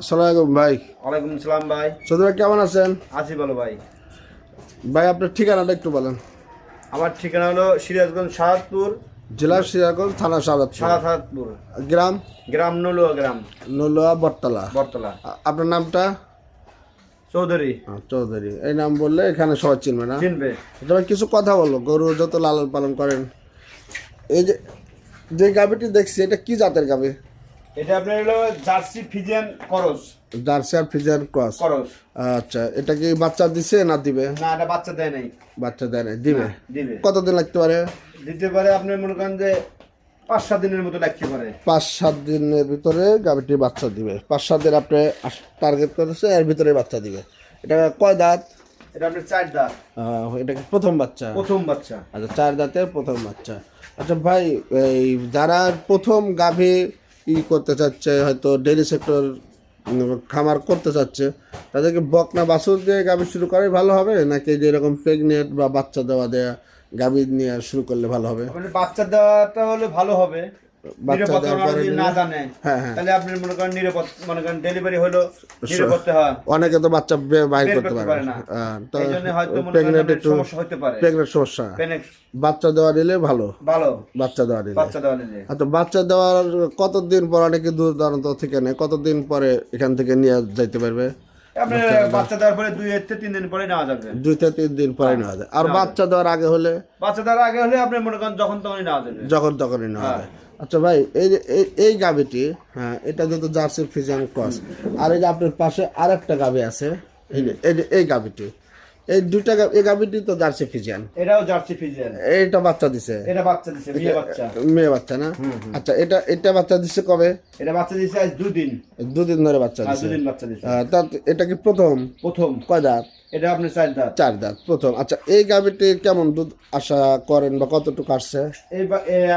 আসসালামু আলাইকুম ভাই। ওয়ালাইকুম সালাম ভাই। ভাই কেমন আছেন? আছি বলো ভাই। ভাই আপনার ঠিকানাটা একটু বলেন। আমার ঠিকানা হলো সিরাজগঞ্জ সাহাদপুর। জেলা সিরাজগঞ্জ থানা সাদাতপুর সাহাদপুর। গ্রাম? গ্রাম নলুয়া গ্রাম। নলুয়া বটতলা। বটতলা। আপনার নামটা? চৌধুরী। চৌধুরী। এই নাম বললে এখানে সবাই চিনবে না? চিনবে। তবে কিছু কথা বলো। গরু যত লালন পালন করেন। এই যে যে গাভিটি দেখছি এটা কি জাতের গাভি? এটা আপনার হলো জার্সি ফিজিয়ান করস। জার্সি আর ফিজার ক্রস। করস। আচ্ছা এটা কি বাচ্চা দিছে না দিবে? না এটা বাচ্চা দেয় নাই। বাচ্চা দেয় না দিবে? না, দিবে। কতদিন লাগতে পারে? দিতে পারে আপনি মনে করেন যে পাঁচ সাত দিনের মতো লাগতে পারে। পাঁচ সাত দিনের ভিতরে গাভিটি বাচ্চা দিবে। পাঁচ সাত দিন আপনি টার্গেট করেছে এর ভিতরে বাচ্চা দিবে। এটা কয় দাঁত? এটা আপনার চার দাঁত। এটা কি প্রথম বাচ্চা? প্রথম বাচ্চা। আচ্ছা চার দাঁতের প্রথম বাচ্চা। আচ্ছা ভাই এই যারা প্রথম গাভী ই করতে চাচ্ছে, হয়তো ডেইরি সেক্টর খামার করতে চাচ্ছে। তাদেরকে বকনা বাছুর দিয়ে গাভী শুরু করাই ভালো হবে, নাকি যে এরকম প্রেগনেন্ট বা বাচ্চা দেওয়া দেয়া গাভী নিয়ে শুরু করলে ভালো হবে? বাচ্চা দেওয়াটা হলে ভালো হবে। নিলে- হ্যাঁ, হ্যাঁ। অনেকে তো বাচ্চা বাইর করতে পারে না। হ্যাঁ, সমস্যা বাচ্চা দেওয়া দিলে ভালো। ভালো। বাচ্চা দেওয়া দিলে বাচ্চা দেওয়া নিলে। আচ্ছা বাচ্চা দেওয়ার কতদিন পর অনেকে দূর দূরান্ত থেকে নেয়? কতদিন পরে এখান থেকে নিয়ে যাইতে পারবে? আপনার বাচ্চা দেওয়ার পরে দুই থেকে তিন দিন পরে নেওয়া যাবে। দুই থেকে তিন দিন পরে নেওয়া যাবে। আর বাচ্চা দেওয়ার আগে হলে? বাচ্চা দেওয়ার আগে হলে আপনি মনে করেন যখন তখনই নেওয়া যাবে। যখন তখনই নেওয়া যায় আচ্ছা ভাই এই যে এই- গাবিটি হ্যাঁ এটা যেহেতু জার্সি ফিজিয়ান ক্রস। আর এই যে আপনার পাশে আর একটা গাবি আছে এই যে এই যে এই গাবিটি এই দুইটা এই তো জার্সি ফিজিয়ান। এটাও জার্সি ফিজিয়ান। এইটা বাচ্চা দিছে। এটা বাচ্চা দিছে বিয়ে বাচ্চা। মেয়ে বাচ্চা না? আচ্ছা এটা এটা বাচ্চা দিছে কবে? এটা বাচ্চা দিছে আজ দুদিন। দুদিন ধরে বাচ্চা দিছে। দুদিন বাচ্চা দিছে। তা এটা কি প্রথম? প্রথম। কয় দাঁত? এটা আপনি চার দাঁত। চার দাঁত প্রথম। আচ্ছা এই গাভিটি কেমন দুধ আশা করেন বা কতটুকু আসছে? এই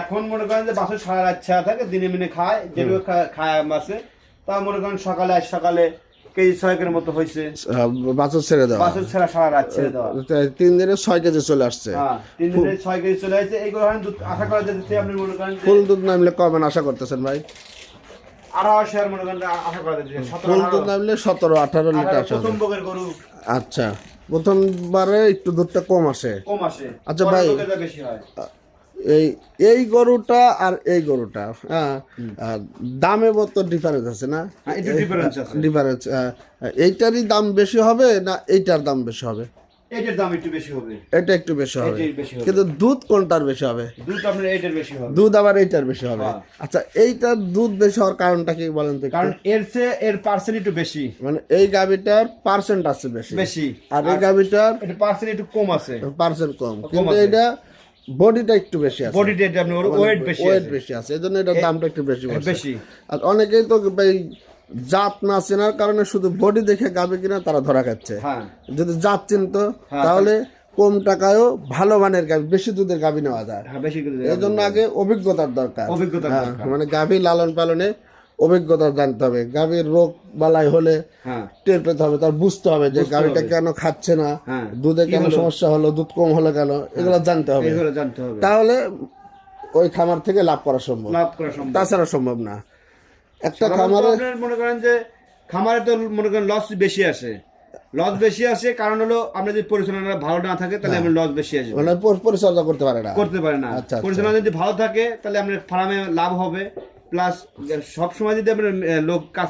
এখন মনে করেন যে বাসে সারা রাত ছায়া থাকে দিনে মিনে খায় যেটুকু খায় বাসে তা মনে করেন সকালে আজ সকালে কেজি ছয়েকের মতো হয়েছে। বাছুর ছেড়ে দেওয়া। বাসের ছাড়া সারা রাত ছেড়ে দেওয়া। তিন দিনে ছয় কেজি চলে আসছে। হ্যাঁ তিন দিনে ছয় কেজি চলে আসছে। এইগুলো দুধ আশা করা যেতে আপনি মনে করেন ফুল দুধ নামলে কবেন আশা করতেছেন ভাই? ফুল দুধ নামলে সতেরো আঠারো লিটার আচ্ছা। প্রথমবারে একটু দুধটা কম আসে। কম আসে। আচ্ছা ভাই। হয় এই এই গরুটা আর এই গরুটা হ্যাঁ দামে মতো ডিফারেন্স আছে না? হ্যাঁ। ডিফারেন্স এইটারই দাম বেশি হবে না এইটার দাম বেশি হবে? এটার দাম একটু বেশি হবে। এটা একটু বেশি হবে। কিন্তু দুধ কোনটার বেশি হবে? দুধ আপনার এটার বেশি হবে। দুধ আবার এইটার বেশি হবে। হ্যাঁ। আচ্ছা এইটার দুধ বেশি হওয়ার কারণটা কি বলেন তো কারণ এর চেয়ে এর পার্সেন্ট একটু বেশি। মানে এই গাভিটার পার্সেন্ট আছে বেশি। বেশি। আর এই গাভিটার পার্সেন্ট একটু কম আছে। পার্সেন্ট কম। কিন্তু। এটা বডিটা একটু বেশি আছে। বডি রেট আপনার ওয়েট বেশি ওয়েট বেশি আছে এই জন্য এটার দামটা একটু বেশি বেশি। আর অনেকেই তো এই জাত না চেনার কারণে শুধু বডি দেখে গাবে কিনা তারা ধরা খাচ্ছে। হ্যাঁ। যদি জাত চিনতো হ্যাঁ, তাহলে কম টাকায়ও ভালো মানের গাভি বেশি দুধের গাভি নেওয়া যায়। হ্যাঁ এই জন্য আগে অভিজ্ঞতার দরকার। দরকার। মানে গাভী লালন পালনে অভিজ্ঞতা জানতে হবে। গাভীর রোগ বালাই হলে হ্যাঁ। টের পেতে হবে তার বুঝতে হবে যে গাভীটা কেন খাচ্ছে না হ্যাঁ। দুধে কেন সমস্যা হলো দুধ কম হলো কেন এগুলো জানতে হবে। এগুলো জানতে হবে। তাহলে ওই খামার থেকে লাভ করা সম্ভব। তাছাড়া সম্ভব না। একটা খামারে মনে করেন যে খামারে তো মনে করেন লস বেশি আসে। লস বেশি আসে কারণ হলো আমরা যদি পরিচালনা ভালো না থাকে তাহলে আমরা লস বেশি আসবে। মানে পর- পরিচর্যা করতে পারে না। করতে পারে না। আচ্ছা, আচ্ছা। পরিচালনা যদি ভালো থাকে তাহলে আপনার ফার্মে লাভ হবে। প্লাস সব সময় যদি আপনার লোক কাজ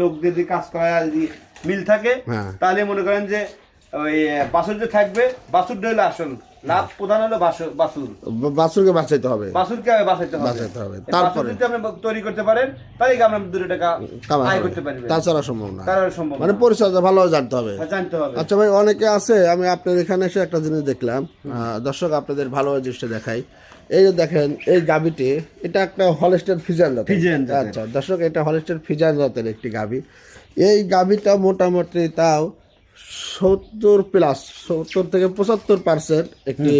লোক যদি কাজ করা যদি মিল থাকে হ্যাঁ। তাহলে মনে করেন যে ওই বাছুর যে থাকবে হলো আসল। লাভ প্রধান হলো বাছুর বাছুর বা- বাছুরকে বাঁচাইতে হবে। বাছুরকে আগে বাঁচাইতে হবে। বাঁচাইতে হবে। তারপরে? যদি আপনি তৈরি করতে পারেন তাহলে আপনার দুটো টাকা আয় করতে পারবেন তাছাড়া সম্ভব না। সম্ভব মানে। পরিচর্যা ভালো জানতে হবে। হ্যাঁ, জানতে হবে। আচ্ছা ভাই অনেকে আছে আমি আপনার এখানে এসে একটা জিনিস দেখলাম। দর্শক আপনাদের ভালো জিনিসটা দেখাই। এই যে দেখেন এই গাবিটি এটা একটা হলস্টের ফিজান জাতের। আচ্ছা দর্শক এটা হলস্টের ফিজান জাতের একটি গাবি এই গাবিটা মোটামুটি তাও সত্তর প্লাস সত্তর থেকে পঁচাত্তর পার্সেন্ট একটি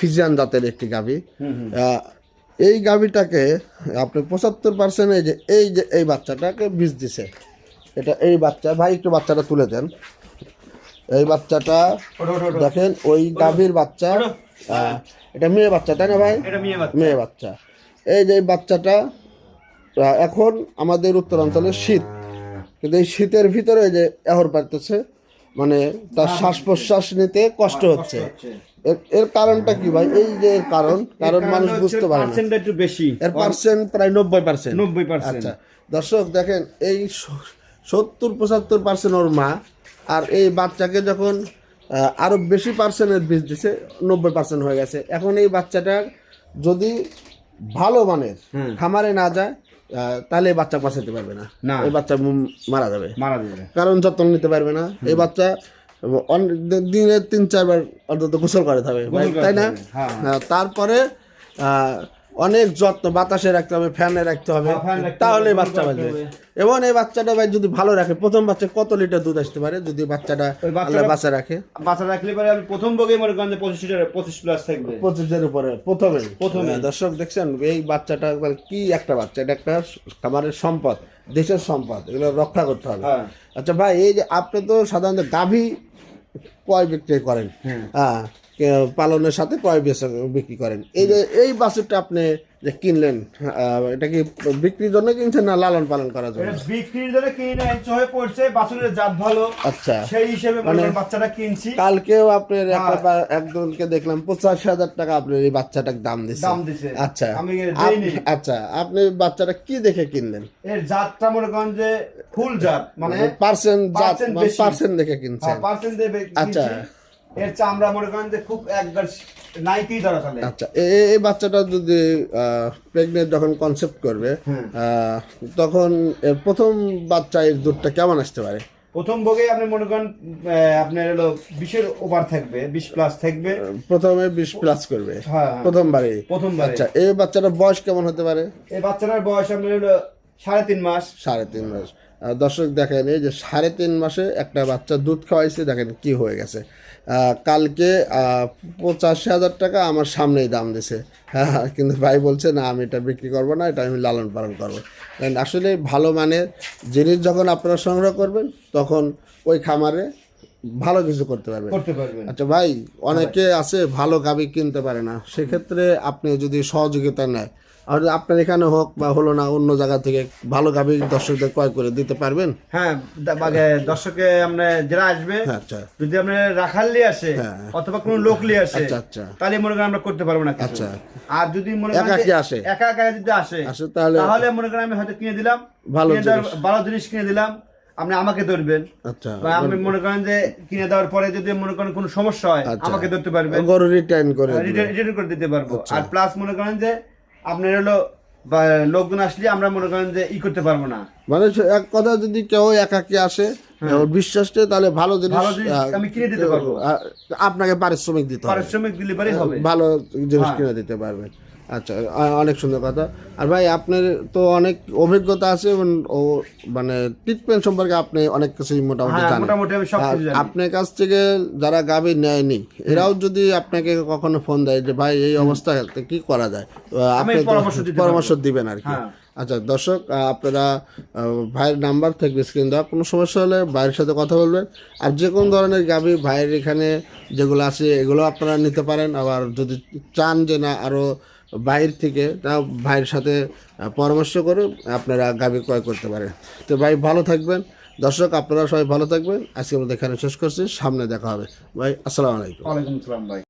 ফিজিয়ান জাতের একটি গাবি এই গাবিটাকে আপনি পঁচাত্তর পার্সেন্ট এই যে এই যে এই বাচ্চাটাকে বীজ দিছে। এটা এই বাচ্চা ভাই একটু বাচ্চাটা তুলে দেন। এই বাচ্চাটা। দেখেন ওই গাভীর বাচ্চা এটা মেয়ে বাচ্চা তাই না ভাই? মেয়ে বাচ্চা। এই যে বাচ্চাটা এখন আমাদের উত্তরাঞ্চলে শীত। কিন্তু এই শীতের ভিতরে যে এহর পারতেছে মানে তার শ্বাস প্রশ্বাস নিতে কষ্ট হচ্ছে। এর- এর কারণটা কি ভাই? এই যে এর কারণ কারণ মানুষ বুঝতে পারে না। একটু বেশি। এর পার্সেন্ট প্রায় নব্বই পার্সেন্ট নব্বই পার্সেন্ট আচ্ছা দর্শক দেখেন এই সত্তর পঁচাত্তর পার্সেন্ট ওর মা আর এই বাচ্চাকে যখন আহ, আরও বেশি পার্সেন্টের বীজ দিছে নব্বই পার্সেন্ট হয়ে গেছে। এখন এই বাচ্চাটার যদি ভালো মানের খামারে না যায় তাহলে এই বাচ্চা বাঁচাতে পারবে না। এই বাচ্চা মারা যাবে। মারা যাবে। কারণ যত্ন নিতে পারবে না। এই বাচ্চা দিনে তিন চারবার অন্তত গোসল করে করাতে তাই না। হ্যাঁ, তারপরে আহ, অনেক যত্ন বাতাসে রাখতে হবে ফ্যানে রাখতে হবে। হ্যাঁ, তাহলে বাচ্চা হবে। এবং এই বাচ্চাটা ভাই যদি ভালো রাখে প্রথম বাচ্চা কত লিটার দুধ আসতে পারে? যদি বাচ্চাটা- আল্লাহ বাচ্চা রাখে। বাচ্চা রাখলে পরে আমি প্রথম বগে মনে করেন যে পঁচিশ লিটার পঁচিশ প্লাস থাকবে। পঁচিশের উপরে প্রথমে। প্রথমে। হ্যাঁ, দর্শক দেখছেন এই বাচ্চাটা একবার কি একটা বাচ্চা? এটা একটা খামারের সম্পদ দেশের সম্পদ এগুলো রক্ষা করতে হবে। হ্যাঁ। আচ্ছা ভাই এই যে আপনি তো সাধারণত গাভী কয় বিক্রি করেন? হ্যাঁ। হ্যাঁ পালনের সাথে বেচা- বিক্রি করেন? এই যে এই বাছুরটা আপনি যে কিনলেন এটা কি বিক্রির জন্য কিনছেন না লালন পালন করার জন্য? বিক্রির জন্য কিনে ইঞ্চ হয়ে পড়ছে বাছুরের জাত ভালো। আচ্ছা। সেই হিসেবে মানে- বাচ্চাটা কিনছি। কালকেও আপনার হ্যাঁ। একজনকে দেখলাম পঁচাশি হাজার টাকা আপনার এই বাচ্চাটার দাম দিচ্ছে দাম দিছে। আচ্ছা। আমি আচ্ছা আপনি বাচ্চাটা কি দেখে কিনলেন? এর জাতটা মনে করেন যে ফুল জাত মানে পার্সেন্ট বেশি। পার্সেন্ট দেখে কিনছেন। পার্সেন্ট দেবে আচ্ছা। এর চামড়া মনে করেন যে খুব একবার নাইকেই ধরা চলে আচ্ছা এই বাচ্চাটা যদি প্রেগনেন্ট যখন কনসেপ্ট করবে তখন এর প্রথম বাচ্চা এর দুধটা কেমন আসতে পারে? প্রথম ভোগে আপনি মনে করেন আপনার হলো বিশের ওভার থাকবে বিশ প্লাস থাকবে। প্রথমে বিশ প্লাস করবে হ্যাঁ হ্যাঁ। প্রথমবারে প্রথমবারে আচ্ছা এই বাচ্চাটার বয়স কেমন হতে পারে? এই বাচ্চাটার বয়স আপনার হলো সাড়ে তিন মাস। সাড়ে তিন মাস। দর্শক দেখেন এই যে সাড়ে তিন মাসে একটা বাচ্চা দুধ খাওয়াইছে দেখেন কি হয়ে গেছে। কালকে পঁচাশি হাজার টাকা আমার সামনেই দাম দিছে। হ্যাঁ হ্যাঁ, কিন্তু ভাই বলছে না আমি এটা বিক্রি করব না এটা আমি লালন পালন করব। আসলে ভালো মানের জিনিস যখন আপনারা সংগ্রহ করবেন তখন ওই খামারে ভালো কিছু করতে পারবেন। আচ্ছা ভাই অনেকে আছে ভালো গাবি কিনতে পারে না। সেক্ষেত্রে আপনি যদি সহযোগিতা নেয় আর আপনার এখানে হোক বা হলো না অন্য জায়গা থেকে ভালো গাবি দর্শকদের ক্রয় করে দিতে পারবেন হ্যাঁ দর্শকে আমরা যারা আসবে হ্যাঁ আচ্ছা যদি আমরা রাখাল লিয়ে আসে হ্যাঁ। অথবা কোনো লোক লিয়ে আসে আচ্ছা, আচ্ছা। তাহলে মনে করেন আমরা করতে পারব না আচ্ছা। আর যদি মনে করেন আসে। একা একা যদি আসে আসে তাহলে তাহলে মনে করেন আমি হয়তো কিনে দিলাম ভালো। ভালো জিনিস কিনে দিলাম আপনি আমাকে ধরবেন আচ্ছা আপনি মনে করেন যে কিনে দেওয়ার পরে যদি মনে করেন কোনো সমস্যা হয়। আমাকে ধরতে পারবেন গরু রিটার্ন করে রিটার্ন রিটার্ন করে দিতে পারব। আর প্লাস মনে করেন যে আপনার হলো লোকজন আসলে আমরা মনে করেন যে ই করতে পারব না মানে এক কথা যদি কেউ একাকি আসে বিশ্বাসটা বিশ্বাস তাহলে ভালো জিনিস হ্যাঁ। আমি কিনে দিতে পারব। আপনাকে পারিশ্রমিক দিতে হবে দিলে পারে হবে ভালো জিনিস হ্যাঁ। কিনে দিতে পারবেন আচ্ছা অনেক সুন্দর কথা। আর ভাই আপনার তো অনেক অভিজ্ঞতা আছে এবং ও মানে ট্রিটমেন্ট সম্পর্কে আপনি অনেক কিছুই মোটামুটি হ্যাঁ জানেন। আপনার কাছ থেকে যারা গাবি নেয়নি এরাও যদি আপনাকে কখনো ফোন দেয় যে ভাই এই অবস্থায় কি করা যায়? আপনি পরামর্শ দিবেন আর কি। হ্যাঁ। আচ্ছা দর্শক আপনারা ভাইয়ের নাম্বার থাকবে স্ক্রিন দেওয়া কোনো সমস্যা হলে ভাইয়ের সাথে কথা বলবেন। আর যে কোনো ধরনের গাবি ভাইয়ের এখানে যেগুলো আছে এগুলো আপনারা নিতে পারেন। আবার যদি চান যে না আরও বাইরে থেকে তা ভাইয়ের সাথে পরামর্শ করে আপনারা গাভী ক্রয় করতে পারেন। তো ভাই, ভালো থাকবেন। দর্শক, আপনারা সবাই ভালো থাকবেন। আজকে আমরা এখানে শেষ করছি। সামনে দেখা হবে। ভাই, আসসালামু আলাইকুম। ওয়ালাইকুম আসসালাম ভাই।